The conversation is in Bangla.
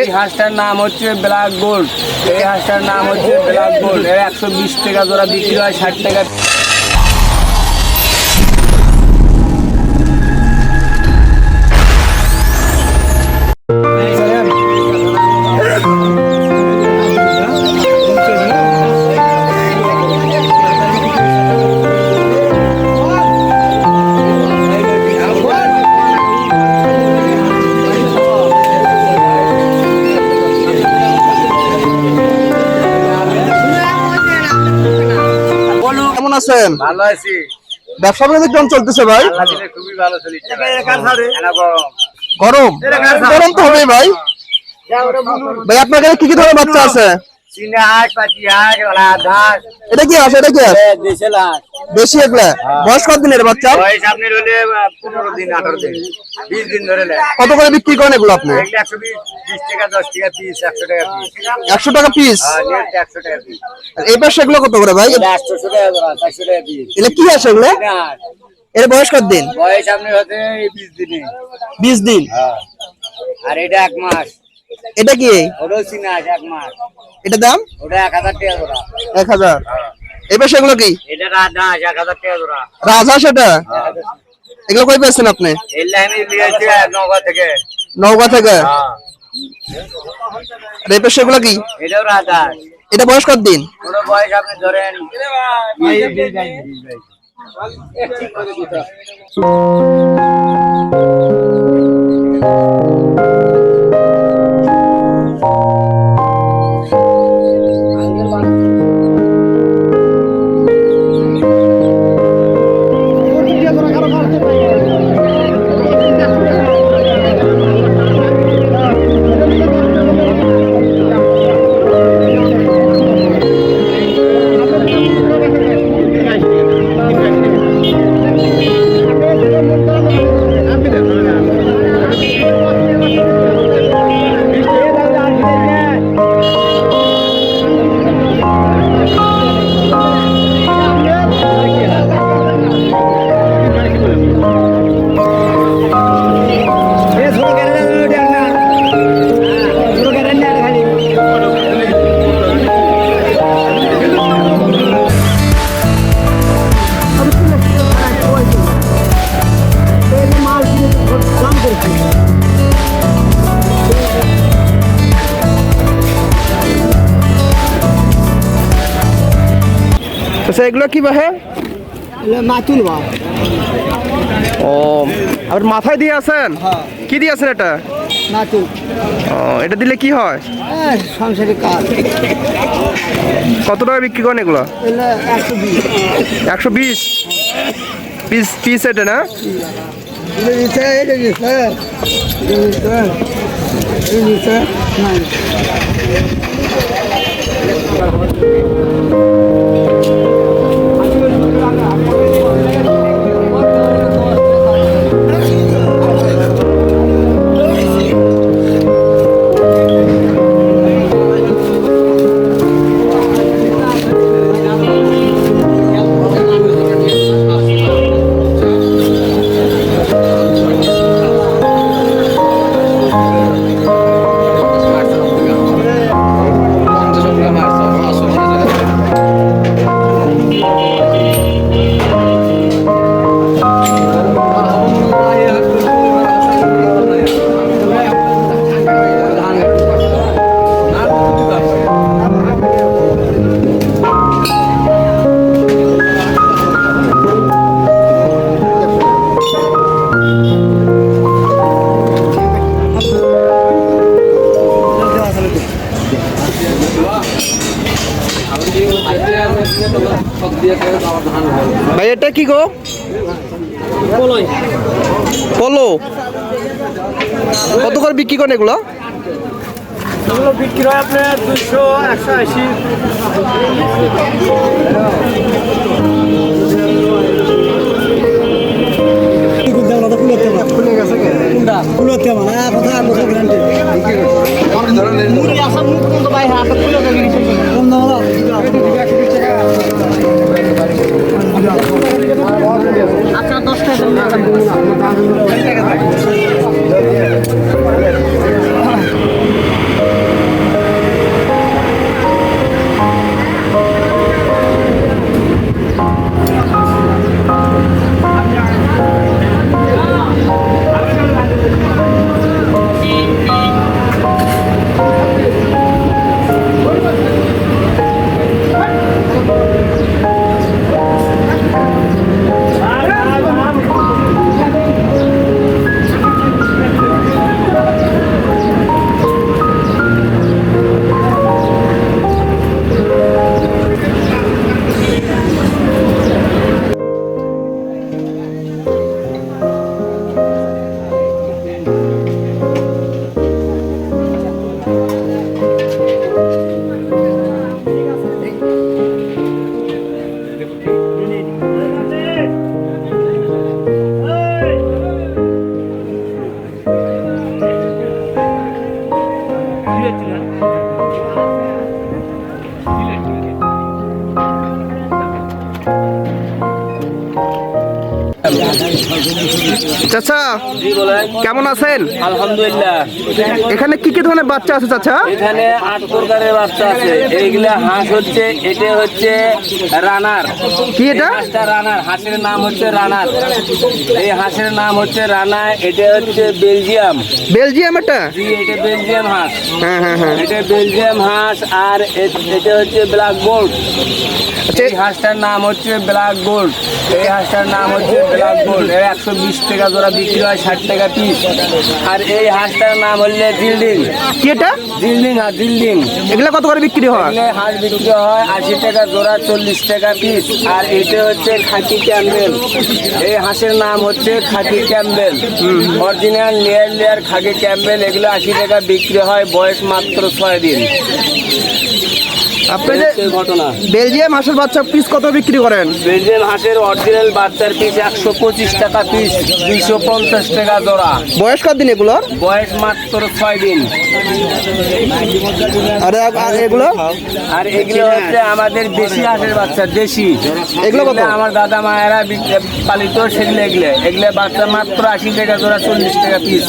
এই হাঁসটার নাম হচ্ছে ব্ল্যাক গোল্ড। এই হাঁসটার নাম হচ্ছে ব্ল্যাক গোল্ড। একশো বিশ টাকা জোড়া বিক্রি হয়, ষাট টাকা আছেন? ভালো আছি। ব্যবসা বাণিজ্য কেমন চলতেছে ভাই? খুবই ভালো গরম। গরম? গরম তো হবে ভাই। ভাই আপনার কাছে কি কি ধরনের বাচ্চা আছে? হাঁস হাঁস হাঁস এটা কি আছে? এটা কি হাঁস বয়স কত দিনের বাচ্চা? কত করে বিক্রি করেন এগুলো আপনি? একশো টাকা পিস এই পাশে এগুলো কত করে ভাই? কি আছে এগুলো? এর বয়স কত দিন? বয়স বিশ দিনে। বিশ দিন। হ্যাঁ। আর এটা এক মাস। এটা কি এটা দাম ওটা এক হাজার টাকা জোড়া এক হাজার এই পাশে এগুলো কি রাজহাঁস এটা এগুলো কই পেয়েছেন আপনি নৌকা থেকে হ্যাঁ। কি এটা বয়স কত দিন ওটা বয়স আপনি ধরেন আচ্ছা এগুলো কি বাহে? মাতুল ও আবার মাথায় দিয়ে আছেন? কি দিয়ে আছেন এটা? মাতুল ও এটা দিলে কি হয়? হ্যাঁ সংসারে কাজ। কত টাকা বিক্রি করেন এগুলো? একশো বিশ। বিশ? পিস পিস এটা না? এটা ভাই এটা কি গো? পলো। কত করে বিক্রি করেন এগুলো? এগুলো বিক্রি হয় আপনার দুশো একশো আশি। খুলে গেছে কথা আচ্ছা দশটা চাচা কেমন আছেন? আলহামদুলিল্লাহ। এখানে কি কি ধরনের বাচ্চা আছে চাচা? এখানে আট প্রকারের বাচ্চা আছে। এইগুলা হাঁস হচ্ছে এটা হচ্ছে রানার। কি এটা? রানার। হাঁসের নাম হচ্ছে রানার। এই হাঁসের নাম হচ্ছে রানা এটা হচ্ছে বেলজিয়াম। বেলজিয়াম এটা? জি এটা বেলজিয়াম হাঁস। হ্যাঁ হ্যাঁ হ্যাঁ। এটা বেলজিয়াম হাঁস আর এটা হচ্ছে ব্ল্যাক গোল্ড আচ্ছা, এই হাঁসটার নাম হচ্ছে ব্ল্যাক গোল্ড এই হাঁসটার নাম হচ্ছে ব্ল্যাক গোল্ড এর একশো বিশ টাকা জোড়া বিক্রি হয় ষাট টাকা পিস আর এই হাঁসটার নাম হচ্ছে দিল্ডিং কি এটা? দিল্ডিং হাঁস জিল্ডিং। এগুলো কত করে বিক্রি হয়? হাঁস বিক্রি হয় আশি টাকা জোড়া চল্লিশ টাকা পিস আর এটা হচ্ছে খাকি ক্যাম্বেল এই হাঁসের নাম হচ্ছে khaki Campbell original layer layer khaki Campbell এগুলো আশি টাকা বিক্রি হয় বয়স মাত্র ছয় দিন। আপনি যে ঘটনা। বেলজিয়াম হাঁসের বাচ্চা পিস কত বিক্রি করেন? বেলজিয়াম হাঁসের অরিজিনাল বাচ্চার পিস একশো পঁচিশ টাকা পিস দুইশো পঞ্চাশ টাকা জোড়া। বয়স কত দিন এগুলোর? বয়স মাত্র ছয় দিন। আর আর এগুলো? আর এগুলো হচ্ছে আমাদের দেশি হাঁসের বাচ্চা দেশি। এগুলো কত? আমার দাদা মায়েরা পালিত সেগুলো এগুলো। এগুলো বাচ্চা মাত্র আশি টাকা জোড়া চল্লিশ টাকা পিস